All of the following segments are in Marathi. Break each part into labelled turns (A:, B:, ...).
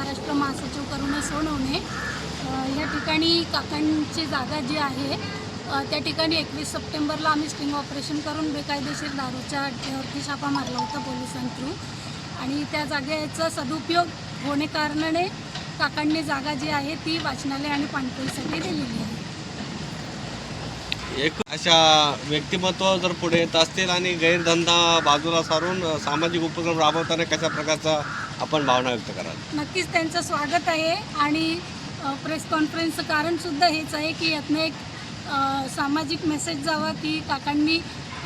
A: महाराष्ट्र महासचिव करुणा सोनवणे या ठिकाणी काकांची जागा जी आहे त्या ठिकाणी एकवीस सप्टेंबरला आम्ही स्टिंग ऑपरेशन करून बेकायदेशीर दारूच्या अड्ड्यावरती छापा मारला होता पोलिसांथ्रू आणि त्या जागेचा सदुपयोग होणे कारणाने काकांनी जागा जी आहे ती वाचनालय आणि पाणपोईसाठी दिलेली आहे.
B: एक अशा व्यक्तिमत्व जर पुढे येत असतील आणि गैरधंदा बाजूला सारून सामाजिक उपक्रम राबवताना कशा प्रकारचा आपण भावना व्यक्त कराल.
A: नक्कीच त्यांचं स्वागत आहे आणि प्रेस कॉन्फरन्सचं कारणसुद्धा हेच आहे की यातनं एक अ, सामाजिक मेसेज जावा की काकांनी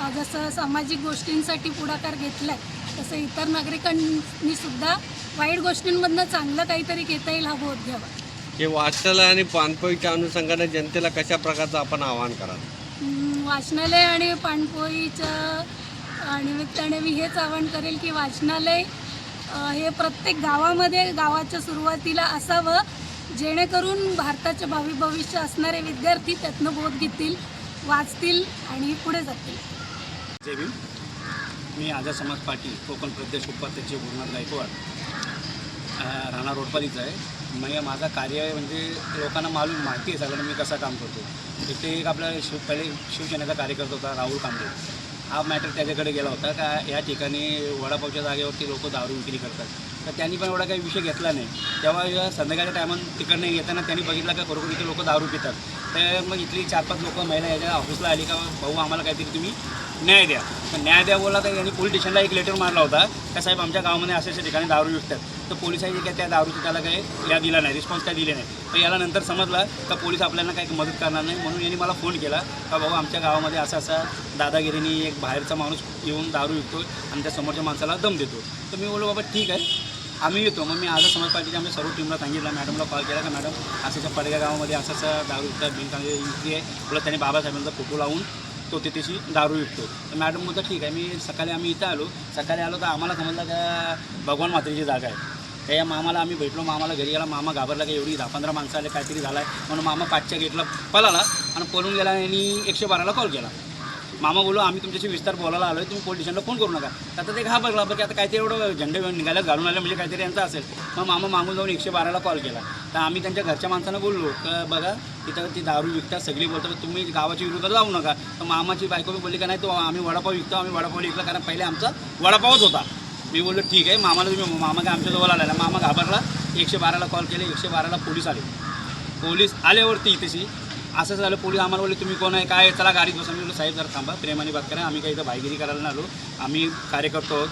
A: अ, जसं सामाजिक गोष्टींसाठी पुढाकार घेतला आहे तसं इतर नागरिकांनी सुद्धा वाईट गोष्टींमधनं चांगलं काहीतरी घेता येईल हा बोध घ्यावा.
B: हे वाचनालय आणि पानपोईच्या अनुषंगाने जनतेला कशा प्रकारचं आपण आवाहन कराल?
A: अं, वाचनालय आणि पाणपोईच्या अ, निमित्ताने मी हेच आवाहन करेल की वाचनालय हे प्रत्येक गावामध्ये गावाच्या सुरुवातीला असावं जेणेकरून भारताचे भावी भविष्य असणारे विद्यार्थी त्यातनं बोध घेतील वाचतील आणि पुढे जातील.
C: जय भीम. मी आझाद समाज पार्टी कोकण प्रदेश उपाध्यक्ष गुरुनाथ गायकवाड राणा राहणार रोडपालीचा आहे. म्हणजे माझा कार्य म्हणजे लोकांना मालूम माहिती आहे सगळं मी कसं काम करतो. इथे एक आपला शिव पहिले शिवसेनेचा कार्यकर्ता होता राहुल कांबळे. हा मॅटर त्याच्याकडे गेला होता का या ठिकाणी वडापावच्या जागेवरती लोक दारू विक्री करतात. तर त्यांनी पण एवढा काही विषय घेतला नाही. तेव्हा संध्याकाळच्या टायमात तिकडनं येताना त्यांनी बघितलं का खरोखर इथे लोक दारू पितात. तर मग इथली चार पाच लोक महिला याच्या ऑफिसला आली का भाऊ आम्हाला काहीतरी तुम्ही न्याय द्या. पण न्याय द्या बोला तर यांनी पोलीस स्टेशनला एक लेटर मारला होता का साहेब आमच्या गावामध्ये असे असे ठिकाणी दारू विकतात. तर पोलिसांनी काय त्या दारूची त्याला काही या दिला नाही रिस्पॉन्स काय दिले नाही. तर याला नंतर समजलं का पोलीस आपल्याला काही मदत करणार नाही म्हणून यांनी मला फोन केला का भाऊ आमच्या गावामध्ये असा असा दादागिरीने एक बाहेरचा माणूस येऊन दारू विकतो आणि त्या समोरच्या माणसाला दम देतो तर मी बोललो बाबा ठीक आहे. आम्ही येतो. मग मी आज समाज पार्टीच्या आम्ही सर्व टीमला सांगितलं मॅडमला कॉल केला का मॅडम असं असं पडग्या गावामध्ये असं असं दारू विकतात बिनकामी विक्री आहे. बोला त्याने बाबासाहेबांचा फोटो लावून तो ते त्याची दारू विकतो. तर मॅडम बोलतो ठीक आहे मी सकाळी आम्ही इथं आलो. सकाळी आलो तर आम्हाला समजलं का भगवान मातेची जागा आहे. त्या या मामाला आम्ही भेटलो. मामाला घरी गेला. मामा घाबरला की एवढी दहा पंधरा माणसं आले काहीतरी झाला आहे म्हणून मामा पाचच्या गेटला पळाला आणि पळून गेला आणि एकशे बाराला कॉल केला. मामा बोलो आम्ही तुमच्याशी विस्तार बोलायला आलो तुम्ही पोलीस स्टेशनला फोन करू नका. आता ते घाबरला बरं की आता काहीतरी एवढं झेंडे निघायला घालून आलं म्हणजे काहीतरी यांचा असेल. मग मामा मागून जाऊन एकशे बाराला कॉल केला. तर आम्ही त्यांच्या घरच्या माणसांना बोललो तर बघा तिथं ती दारू विकतात सगळी बोलतात तुम्ही गावाच्या विरोधात जाऊ नका. तर मामाची बायको बी बोलली का नाही तो आम्ही वडापाव विकतो आम्ही वडापाव विकला कारण पहिले आमचा वडापावच होता. मी बोललो ठीक आहे मामाला तुम्ही मामा काय आमच्याजवळ आलेला मामा घाबरला एकशे बाराला कॉल केले एकशे बाराला पोलीस आले. पोलीस आल्यावरती तशी असं झालं पोलीस आम्हाला बोलले तुम्ही कोण आहे? काय चला गाडीत बसा. मी साहेब जरा थांबा प्रेमाने बात करा. आम्ही काही इथं भाईगिरी करायला आलो. आम्ही कार्यकर्तो आहोत.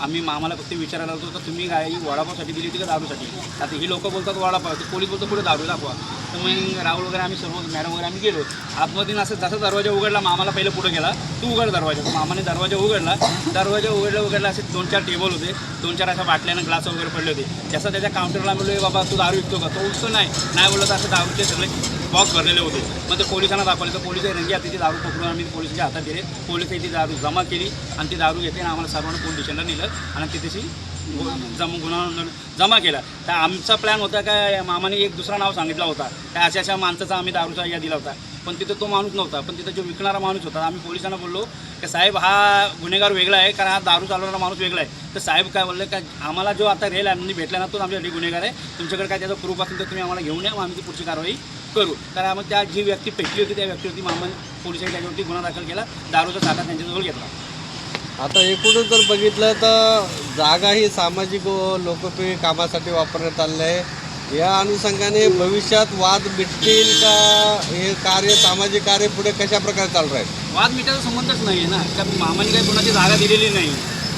C: आम्ही मामाला फक्त विचारायला होतो तर तुम्ही काय ही वडापावसाठी दिली होती का दारूसाठी? आता ही लोक बोलतात वडापाव. ते पोलीस बोलतो पुढे दारू दाखवा. तर मग राहुल वगैरे आम्ही सर्व मॅडम वगैरे आम्ही गेलो. आतमधून असं जसा दरवाजा उघडला मामाला पहिलं पुढे गेला तू उघड दरवाजा. मामाने दरवाजा उघडला. दरवाजा उघडला उघडला असे दोन चार टेबल होते. दोन चार अशा बाटल्यानं ग्लास वगैरे पडले होते. जसं त्याच्या काउंटरला म्हणलो बाबा तू दारू विकतो का? तो उठतो नाही. नाही बोललं तर असं दारूचे सगळे बॉक्स भरलेले होते. मग ते पोलिसांना दाखवले. तर पोलीस रंगी हाताची दारू पकडून आम्ही पोलिसांच्या हातात दिले पोलीस ती दारू जमा केली आणि ती दारू घेतली आणि आम्हाला सर्वांना पोलीस स्टेशनला नेलं आणि तिथेशी जमा गुन्हा जमा केला. तर आमचा प्लॅन होता काय मामाने एक दुसरा नाव सांगितला होता. त्या अशा अशा माणसाचा आम्ही दारूचा या दिला होता. पण तिथं तो माणूस नव्हता. पण तिथं जो विकणारा माणूस होता आम्ही पोलिसांना बोललो की साहेब हा गुन्हेगार वेगळा आहे कारण हा दारू चालवणारा माणूस वेगळा आहे. तर साहेब काय बोलले का आम्हाला जो आता रेल आहे भेटला ना तोच आमच्यासाठी गुन्हेगार आहे. तुमच्याकडे काय त्याचा प्रूफ असेल तर तुम्ही आम्हाला घेऊन या मग आम्ही ती पुढची कारवाई करू तर मग त्या जी व्यक्ती पेटली होती त्या व्यक्तीवरती मामाने पोलिसांनी त्याच्यावरती गुन्हा दाखल केला. दारूचा साठा त्यांच्याजवळ घेतला.
B: आता एकूणच जर बघितलं तर जागा ही सामाजिक व लोकप्रिय कामासाठी वापरण्यात आलेलं आहे. या अनुषंगाने भविष्यात वाद मिटतील का? हे कार्य सामाजिक कार्य पुढे कशा प्रकारे चालू राहील?
C: वाद मिटायचा संबंधच नाही आहे ना. कारण मामाने काही कोणाची जागा दिलेली नाही.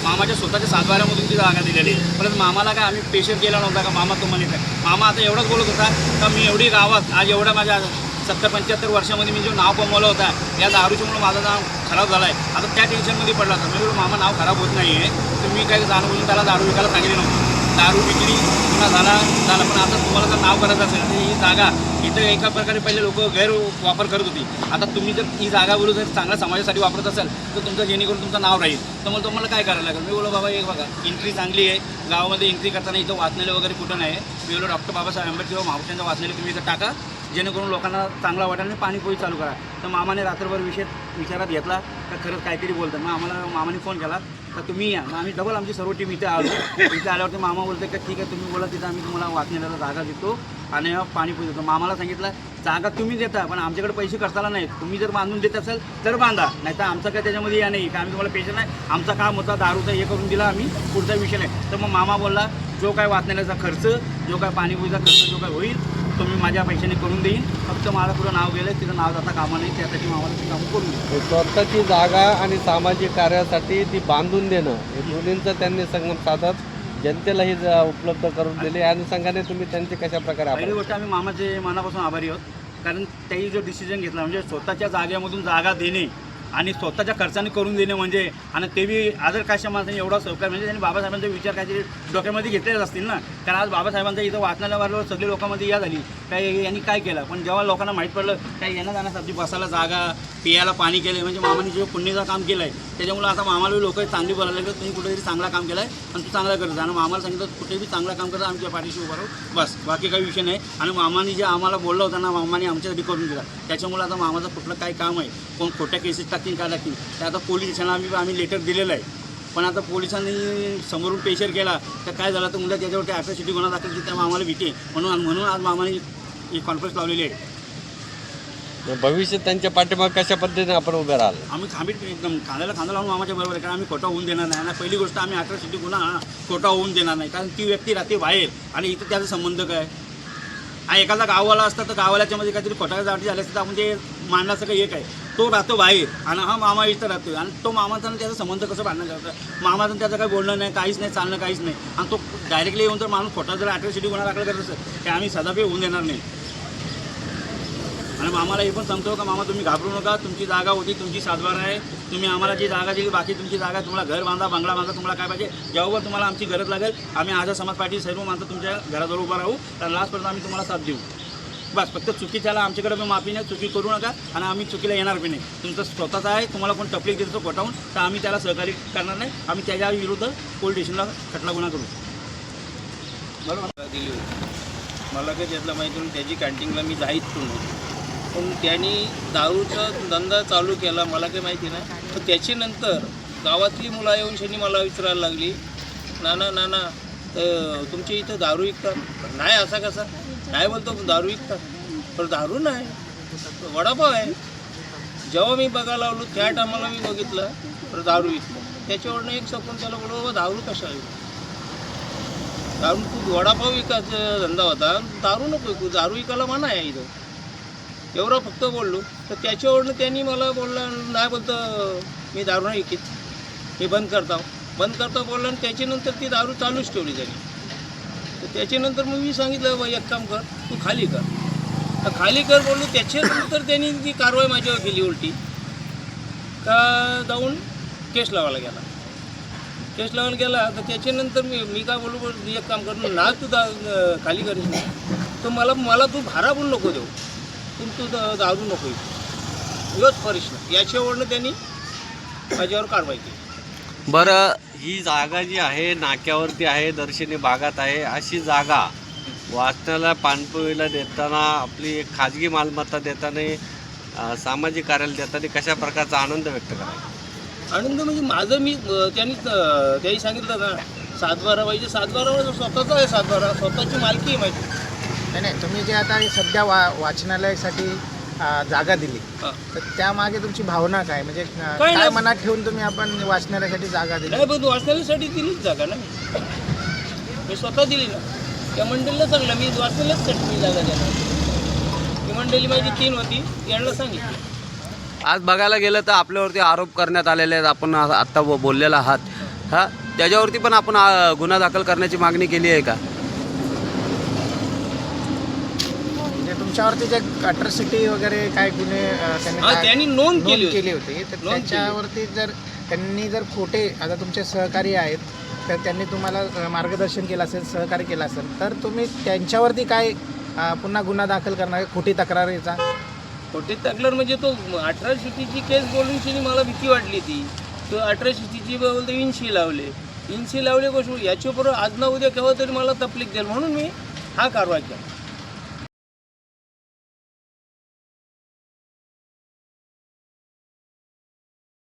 C: मामाच्या स्वतःच्या सातबाऱ्यामधून ती जागा दिलेली. परत मामाला काय आम्ही पेशंट केला नव्हता का? मामा तुम्हाला काय मामा आता एवढंच बोलत होता का मी एवढी गावात आज एवढ्या माझ्या सत्तर पंच्याहत्तर वर्षामध्ये मी जो नाव कमवलं होता या दारूच्यामुळे माझं नाव खराब झालं आहे आता त्या टेन्शनमध्ये पडला होता. मी मामा नाव खराब होत नाही आहे तर मी काही जाणून त्याला दारू विकायला सांगितलं नव्हतं. दारू विक्री पुन्हा झाला झाला. पण आता तुम्हाला जर नाव करायचं असेल तर ही जागा इथं एका प्रकारे पहिले लोक गैर वापर करत होती. आता तुम्ही जर ही जागा बोलू जर चांगल्या समाजासाठी वापरत असाल तर तुमचं जेणेकरून तुमचं नाव राहील. तर मग तुम्हाला काय करायला लागेल? मी बोलो बाबा एक बघा एंट्री चांगली आहे. गावामध्ये एंट्री करताना इथं वाचलेलं वगैरे कुठं नाही मी बोलो डॉक्टर बाबासाहेब आंबेडकर किंवा महाराष्ट्रांचं वाचलेलं तुम्ही इथं टाका. जेणेकरून लोकांना चांगला वाटेल आणि पाणीपोळी चालू करा. तर मामाने रात्रभर विषय विचारात घेतला. तर खरंच काहीतरी बोलतं मग आम्हाला मामाने फोन केला. तर तुम्ही या. मग आम्ही डबल आमची सर्व टीम इथे आलो. इथे आल्यावरती मामा बोलते का ठीक आहे तुम्ही बोला तिथं आम्ही तुम्हाला वाचण्याला जागा देतो आणि पाणी देतो. मामाला सांगितलं जागा तुम्ही देता पण आमच्याकडे पैसे खर्चाला नाहीत. तुम्ही जर बांधून देत असाल तर बांधा. नाही तर आमचं काय त्याच्यामध्ये या नाही का आम्ही तुम्हाला पैसे नाही. आमचा काम होता दारूचा हे करून दिला आम्ही पुढचा विषय नाही. तर मग मामा बोलला जो काय वाचण्याचा खर्च जो काय पाणीपुरीचा खर्च जो काय होईल तो मी माझ्या पैशाने करून देईन. फक्त माझं पुढं नाव गेलं तिथं नाव जाता कामा नाही त्यासाठी मामाला ते काम करून देईन.
B: स्वतःची जागा आणि सामाजिक कार्यासाठी ती बांधून देणं हे दोन्हींचं त्यांनी संगम साधत जनतेला ही ज- उपलब्ध करून दिली. या अनुषंगाने तुम्ही त्यांचे कशा प्रकारे
C: पहिली गोष्ट आम्ही मामाचे मनापासून आभारी आहोत. कारण त्यांनी जो डिसिजन घेतला म्हणजे स्वतःच्या जागेमधून जागा देणे आणि स्वतःच्या खर्चाने करून देणे म्हणजे आणि ते बी आदर काशा माणसाने एवढा सहकार म्हणजे त्यांनी बाबासाहेबांचा विचार काहीतरी डोक्यामध्ये घेतलेच असतील ना. कारण आज बाबासाहेबांचा इथं वाचनाला वाढल्यावर सगळी लोकांमध्ये या झाली. काय यांनी काय केलं? पण जेव्हा लोकांना माहीत पडलं काय येणं जाण्यासाठी बसायला जागा पियाला पाणी केलं म्हणजे मामाने जे पुण्यचं काम केलं आहे त्याच्यामुळे आता मामाला लोक चांगली बोलायला लागले तुम्ही कुठेतरी चांगला काम केलं आहे आणि तू चांगला करत आणि मामाला सांगितलं कुठेही चांगलं काम करत आमच्या पाठीशी उभा राहू. बस बाकी काही विषय नाही. आणि मामाने जे आम्हाला बोललं होतं ना मामाने आमच्यासाठी करून दिला. त्याच्यामुळे आता मामाचं कुठलं काय काम आहे? कोण खोट्या केसेस टाकतील काय टाकतील? ते आता पोलीस स्टेशनला आम्ही आम्ही लेटर दिलेलं आहे. पण आता पोलिसांनी समोरून प्रेशर केला तर काय झालं? तर उद्या त्याच्यावरती ॲट्रॉसिटी गुन्हा दाखल केली त्या मामाला भीती आहे. म्हणून म्हणून आज मामाने ही कॉन्फरन्स लावलेली आहे.
B: भविष्यात त्यांच्या पाठीमाग कशा पद्धतीने आपण उभे राहाल?
C: आम्ही खांबीत एकदम. खांद्याला खांदा लावून मामाच्या बरोबर आहे कारण आम्ही खोटा होऊन देणार नाही. आणि पहिली गोष्ट आम्ही अट्रॉसिटी गुन्हा खोटा होऊन देणार नाही. कारण ती व्यक्ती राहते बाहेर आणि इथं त्याचा संबंध काय? हा एखादा गाववाला असता तर गाववाल्याच्यामध्ये काहीतरी खोटा जाटी झाली असती तर आपण ते काही एक आहे. तो राहतो बाहेर आणि हा मामा इथं राहतो आणि तो मामाचा त्याचा संबंध कसं बांधणं जातं मामाचं त्याचं काही बोलणं नाही काहीच नाही चालणं काहीच नाही. आणि तो डायरेक्टली येऊन तर माणूस खोटा जर अट्रॉसिटी गुन्हा दाखल करत असेल ते आम्ही सदापे होऊन देणार नाही. आणि मामाला हे पण सांगतो का मामा तुम्ही घाबरू नका तुमची जागा होती तुमची सातबार आहे तुम्ही आम्हाला जी जागा दिली बाकी तुमची जागा तुम्हाला घर बांधा बंगला बांधा तुम्हाला काय पाहिजे जेव्हा तुम्हाला आमची गरज लागेल आम्ही आज समाज पार्टी सर्व माणसं तुमच्या घराजवळ उभा राहू तर लास्टपर्यंत आम्ही तुम्हाला साथ देऊ. बस फक्त चुकीच्याला आमच्याकडे पण माफी नाही चुकी करू नका आणि आम्ही चुकीला येणार बी नाही. तुमचं स्वतःचा आहे तुम्हाला कोण टपलीक देतो पटावून तर आम्ही त्याला सहकार्य करणार नाही आम्ही त्याच्या विरुद्ध पोलीस स्टेशनला खटला गुन्हा करू. बरोबर?
D: दिली होती मला काही त्यातलं माहिती त्याची कॅन्टीनला मी जाईत पण पण त्यांनी दारूचा धंदा चालू केला मला काही माहिती नाही. पण त्याच्यानंतर गावातली मुलं येऊन शनी मला विचारायला लागली नाना नाना अं, तुमच्या इथं दारू विकतात? नाही असा कसा? नाही बोलतो दारू विकतात. पण दारू नाही. वडापाव आहे. जेव्हा मी बघायला लावलो त्या टायमाला मी बघितलं तर दारू विकलं त्याच्यावरनं एक सपून त्याला बोललो "बाबा, दारू कशा विकतो दारू तू वडापाव विकायचा धंदा होता दारू नको विकू दारू विकायला मना आहे इथं. एवढं फक्त बोललो. तर त्याच्यावरनं त्यांनी मला बोलला नाही बोलतं मी दारू नाही विकीत हे बंद करता बंद करता बोलला आणि त्याच्यानंतर ती दारू चालूच ठेवली त्यांनी. तर त्याच्यानंतर मग मी सांगितलं बा एक काम कर तू खाली कर. तर खाली कर बोललो. त्याच्यानंतर त्यांनी ती कारवाई माझ्यावर केली उलटी. का जाऊन केस लावायला गेला. केस लावायला गेला. तर त्याच्यानंतर मी मी काय बोलू बोल एक काम कर ना तू दा खाली कर तर मला मला तू भारा पण नको देऊ. पण तू दा- दारू नको. योच प्रश्न याच्यावरनं त्यांनी माझ्यावर कारवाई केली.
B: बरं ही जागा जी आहे नाक्यावरती आहे दर्शनी भागात आहे अशी जागा वाचनाला पाणपोईला देताना आपली एक खाजगी मालमत्ता देताना सामाजिक कार्याला देताना कशा प्रकारचा आनंद व्यक्त करा
D: आनंद म्हणजे माझं मी त्यांनी अं, त्यांनी सांगितलं ना सातबारा पाहिजे सातबारा स्वतःचा आहे सातबारा स्वतःची मालकी आहे माझी.
E: नाही नाही तुम्ही जे आता सध्या वा वाचनालयासाठी जागा दिली
D: हा.
E: तर त्यामागे तुमची भावना काय? म्हणजे
D: काय.
E: मनात ठेवून तुम्ही आपण वाचनालयासाठी जागा दिली?
D: नाही पण वाचण्यासाठी दिलीच जागा ना मी. स्वतः दिली ना. त्या मंडळीला सांगलं मी वाचण्यालाच मी जागा देणार. ती मंडळी माझी तीन होती यांना सांगितलं.
F: आज बघायला गेलं तर आपल्यावरती आरोप करण्यात आलेले आहेत. आपण आत्ता बो- बोललेला आहात. हा? त्याच्यावरती पण आपण गुन्हा दाखल करण्याची मागणी केली आहे का?
E: तुमच्यावरती जे अट्रॉसिटी वगैरे काय गुन्हे अ, त्यांनी
D: हा
E: काय-
D: त्यांनी नोंद केली होती.
E: केली होती तर
D: केली.
E: त्याच्यावरती जर त्यांनी जर खोटे आता तुमचे सहकारी आहेत तर त्यांनी तुम्हाला अ, मार्गदर्शन केलं असेल सहकार्य केलं असेल तर तुम्ही त्यांच्यावरती काय अ, पुन्हा गुन्हा दाखल करणार खोटी तक्रारीचा
D: खोटे तक्रार म्हणजे तो अठरा शिटीची केस बोलून शिनी मला भीती वाटली ती. तो अठरा शिटीची बोलतो इन्शी लावले. इन्शी लावले गोष्ट याच्याबरोबर आज ना उद्या केव्हा तरी मला तपलीक देईल म्हणून मी हा कारवाई केला.